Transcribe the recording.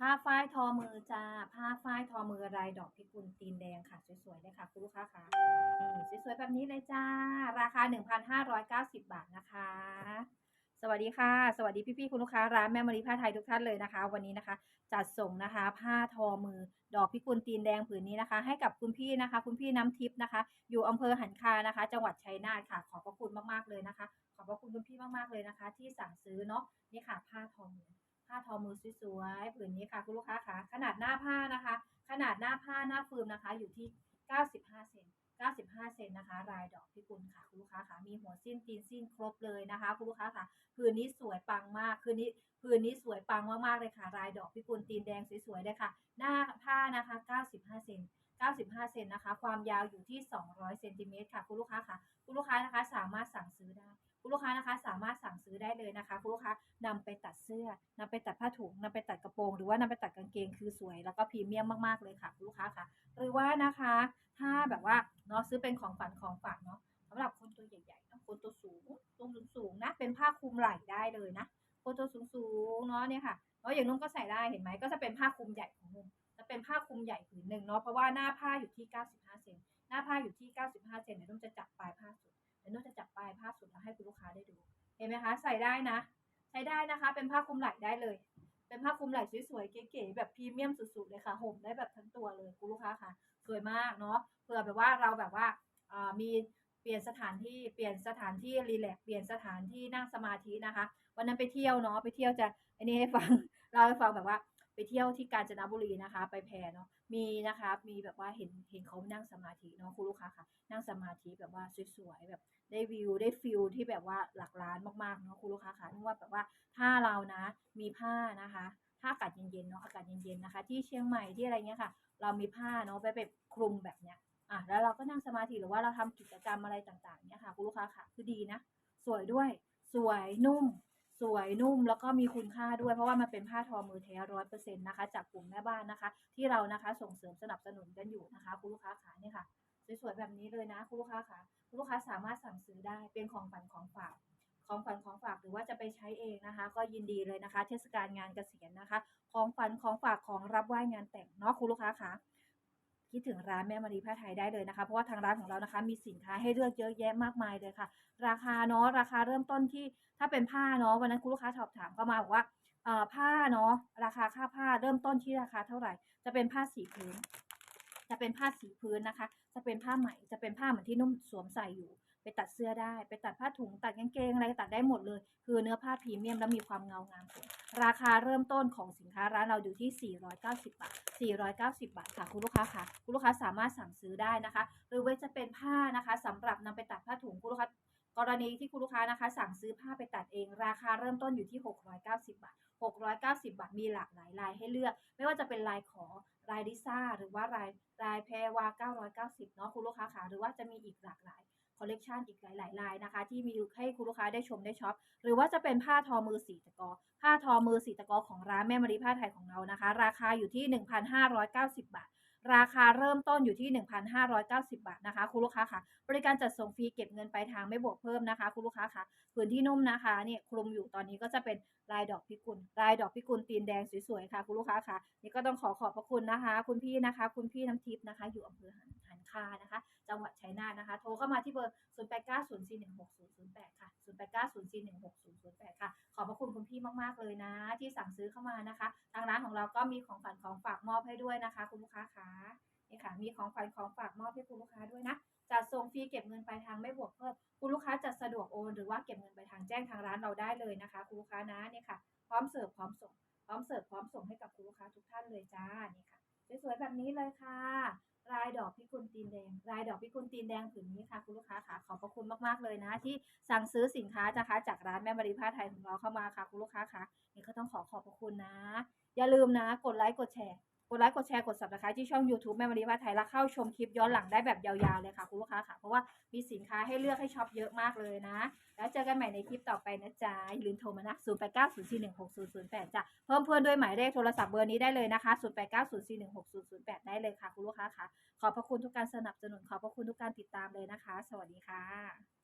ผ้าฝ้ายทอมือจ้า ผ้าฝ้ายทอมือลายดอกพิกุลตีนแดงค่ะ สวยๆเลยค่ะคุณลูกค้าค่ะนี่สวยๆแบบนี้เลยจ้า ราคา 1,590 บาทนะคะ สวัสดีค่ะ สวัสดีพี่ๆคุณลูกค้าร้านแม่มารีผ้าไทยทุกท่านเลยนะคะ วันนี้นะคะ จัดส่งนะคะ ผ้าทอมือดอกพิกุลตีนแดงผืนนี้นะคะ ให้กับคุณพี่นะคะ คุณพี่น้ำทิพย์นะคะ อยู่อำเภอหันคานะคะ จังหวัดชัยนาทค่ะ ขอบพระคุณมากๆเลยนะคะ ขอบพระคุณคุณพี่มากๆเลยนะคะ ที่สั่งซื้อเนาะนี่ค่ะผ้าทอมือ ผ้าทอมือสวยๆผืนนี้ค่ะคุณลูกค้าคะขนาดหน้าผ้านะคะ ขนาดหน้าผ้าหน้าฟืมนะคะ อยู่ที่ 95 เซน95 เซนนะคะ รายดอกพิกุลค่ะคุณลูกค้าค่ะมีหัวสิ้นตีนสิ้นครบเลยนะคะคุณลูกค้าค่ะผืนนี้สวยปังมากคืนนี้ผืนนี้สวยปังมากๆเลยค่ะ รายดอกพิกุลตีนแดงสวยๆเลยค่ะ หน้าผ้านะคะ 95 เซน95 เซนนะคะ ความยาวอยู่ที่ 200 เซนติเมตรค่ะ คุณลูกค้าค่ะ คุณลูกค้านะคะ สามารถสั่งซื้อได้ คุณลูกค้านะคะสามารถสั่งซื้อได้เลยนะคะ คุณลูกค้านำไปตัดเสื้อนำไปตัดผ้าถุงนำไปตัดกระโปรง หรือว่านำไปตัดกางเกงคือสวย แล้วก็พรีเมียมมากๆเลยค่ะคุณลูกค้าค่ะ หรือว่านะคะ ถ้าแบบว่าเนาะซื้อเป็นของขวัญของฝากเนาะสำหรับคนตัวใหญ่ๆเนาะคนตัวสูงตัวสูงๆนะเป็นผ้าคลุมไหล่ได้เลยนะคนตัวสูงๆเนาะเนี่ยค่ะเนาะอย่างนุ่มก็ใส่ได้เห็นไหมก็จะเป็นผ้าคลุมใหญ่ของนุ่มจะเป็นผ้าคลุมใหญ่ผืนหนึ่งเนาะเพราะว่าหน้าผ้าอยู่ที่ 95 เซนหน้าผ้าอยู่ที่ 95 เซนเดี๋ยวนุ่มจะจับปลายผ้าสุด ให้คุณลูกค้าได้ดู เห็นไหมคะ ใส่ได้นะ ใช้ได้นะคะ เป็นผ้าคลุมไหล่ได้เลย เป็นผ้าคลุมไหล่สวยๆ เก๋ๆ แบบพรีเมียมสุดๆ เลยค่ะ ห่มได้แบบทั้งตัวเลยคุณลูกค้าค่ะ สวยมากเนาะ เผื่อแบบว่าเราแบบว่ามีเปลี่ยนสถานที่ เปลี่ยนสถานที่รีแลกเปลี่ยนสถานที่นั่งสมาธินะคะ วันนั้นไปเที่ยวเนาะ ไปเที่ยวจะอันนี้ให้ฟัง เราให้ฟังแบบว่า ไปเที่ยวที่กาญจนบุรีนะคะ ไปแพเนาะมีนะคะมีแบบว่าเห็นเห็นเขานั่งสมาธิเนาะคุณลูกค้าค่ะ นั่งสมาธิแบบว่าสวยๆแบบได้วิวได้ฟิลที่แบบว่าหลักล้านมากๆเนาะคุณลูกค้าค่ะนึกว่าแบบว่าถ้าเรานะมีผ้านะคะถ้าอากาศเย็นๆเนาะอากาศเย็นๆนะคะ ที่เชียงใหม่ที่อะไรเงี้ยค่ะ เรามีผ้าเนาะไปแบบคลุมแบบเนี้ยอะแล้วเราก็นั่งสมาธิหรือว่าเราทำกิจกรรมอะไรต่างๆเนี่ยค่ะคุณลูกค้าค่ะคือดีนะ สวยด้วย สวยนุ่ม สวยนุ่มแล้วก็มีคุณค่าด้วย เพราะว่ามันเป็นผ้าทอมือแท้ร้อยเปอร์เซ็นต์นะคะจากกลุ่มแม่บ้านนะคะ ที่เรานะคะส่งเสริมสนับสนุนกันอยู่นะคะ คุณลูกค้าขาเนี่ยค่ะสวยๆแบบนี้เลยนะคุณลูกค้าค่ะคุณลูกค้าสามารถสั่งซื้อได้เป็นของฝันของฝากของฝันของฝากหรือว่าจะไปใช้เองนะคะ ก็ยินดีเลยนะคะ เทศกาลงานเกษียณนะคะ ของฝันของฝากของรับไหว้งานแต่งเนาะคุณลูกค้าคะ คิดถึงร้านแม่มารีผ้าไทยได้เลยนะคะ เพราะว่าทางร้านของเรานะคะ มีสินค้าให้เลือกเยอะแยะมากมายเลยค่ะ ราคาเนาะราคาเริ่มต้นที่ถ้าเป็นผ้าเนาะวันนั้นคุณลูกค้าสอบถามเข้ามาบอกว่าเอ่อผ้าเนาะราคาค่าผ้าเริ่มต้นที่ราคาเท่าไหร่ จะเป็นผ้าสีพื้น จะเป็นผ้าสีพื้นนะคะ จะเป็นผ้าไหมจะเป็นผ้าเหมือนที่นุ่มสวมใส่อยู่ ไปตัดเสื้อได้ ไปตัดผ้าถุง ตัดกางเกงอะไรตัดได้หมดเลย คือเนื้อผ้าพรีเมียมแล้วมีความเงางามสวยราคาเริ่มต้นของสินค้าร้านเราอยู่ที่ 490 บาท 490 บาทค่ะคุณลูกค้าค่ะ คุณลูกค้าสามารถสั่งซื้อได้นะคะ หรือว่าจะเป็นผ้านะคะสำหรับนำไปตัดผ้าถุงคุณลูกค้ากรณีที่คุณลูกค้านะคะ สั่งซื้อผ้าไปตัดเอง ราคาเริ่มต้นอยู่ที่ 690 บาท 690 บาทมีหลากหลายลายให้เลือก ไม่ว่าจะเป็นลายขอลายลิซ่าหรือว่าลายลายแพรวา 990 เนาะคุณลูกค้าค่ะหรือว่าจะมีอีกหลากหลาย คอลเลกชันอีกหลายๆลายนะคะ ที่มีให้คุณลูกค้าได้ชมได้ช็อป หรือว่าจะเป็นผ้าทอมือสีตะกอ ผ้าทอมือสีตะกอของร้านแม่มารีผ้าไทยของเรานะคะ ราคาอยู่ที่ 1,590 บาท ราคาเริ่มต้นอยู่ที่ 1,590 บาทนะคะคุณลูกค้าค่ะ บริการจัดส่งฟรีเก็บเงินปลายทางไม่บวกเพิ่มนะคะคุณลูกค้าค่ะผืนที่นุ่มนะคะเนี่ยคลุมอยู่ตอนนี้ก็จะเป็นลายดอกพิกุลลายดอกพิกุลตีนแดงสวยๆค่ะคุณลูกค้าค่ะ นี่ก็ต้องขอขอบพระคุณนะคะ คุณพี่นะคะ คุณพี่น้ำทิพย์นะคะ อยู่อำเภอหันคานะคะ จังหวัดชัยนาทนะคะ โทรเข้ามาที่เบอร์ 0 8 9 0 4 1 6 0 0 8 ค่ะ 0 8 9 0 4 1 6 0 0 8 ค่ะ ขอบพระคุณคุณพี่มาก ๆ เลยนะ ที่สั่งซื้อเข้ามานะคะ ทางร้านของเราก็มีของฝันของฝากมอบให้ด้วยนะคะ คุณลูกค้าคะนี่ค่ะ มีของฝันของฝากมอบให้คุณลูกค้าด้วยนะจัดส่งฟรีเก็บเงินปลายทางไม่บวกเพิ่มคุณลูกค้าจะสะดวกโอนหรือว่าเก็บเงินปลายทางแจ้งทางร้านเราได้เลยนะคะ คุณลูกค้านะเนี่ยค่ะ พร้อมเสิร์ฟพร้อมส่งพร้อมเสิร์ฟพร้อมส่งให้กับคุณลูกค้าทุกท่านเลยจ้านี่ค่ะสวยๆแบบนี้เลยค่ะายดอกพิกุลตีนแดง ลายดอกพิกุลตีนแดงผืนนี้ค่ะคุณลูกค้าค่ะขอบพระคุณมากๆเลยนะที่สั่งซื้อสินค้านะคะ จากร้านแม่มารีผ้าไทยของเราเข้ามาค่ะคุณลูกค้าค่ะนี่ก็ต้องขอขอบพระคุณนะ อย่าลืมนะ กดไลค์กดแชร์ กดไลค์กดแชร์กด subscribe ที่ช่อง YouTube แม่มารีผ้าไทยแล้วเข้าชมคลิปย้อนหลังได้แบบยาวๆเลยค่ะคุณลูกค้าค่ะ เพราะว่ามีสินค้าให้เลือกให้ช็อปเยอะมากเลยนะ แล้วเจอกันใหม่ในคลิปต่อไปนะจ๊ะอย่าลืมโทรมานะ 0 8 9 0 4 1 6 0 0 8จ้ะเพิ่มเพื่อนด้วยหมายเลขโทรศัพท์เบอร์นี้ได้เลยนะคะ 0 8 9 0 4 1 6 0 0 8 ได้เลยค่ะคุณลูกค้าค่ะ ขอบพระคุณทุกการสนับสนุนขอบพระคุณทุกการติดตามเลยนะคะ สวัสดีค่ะ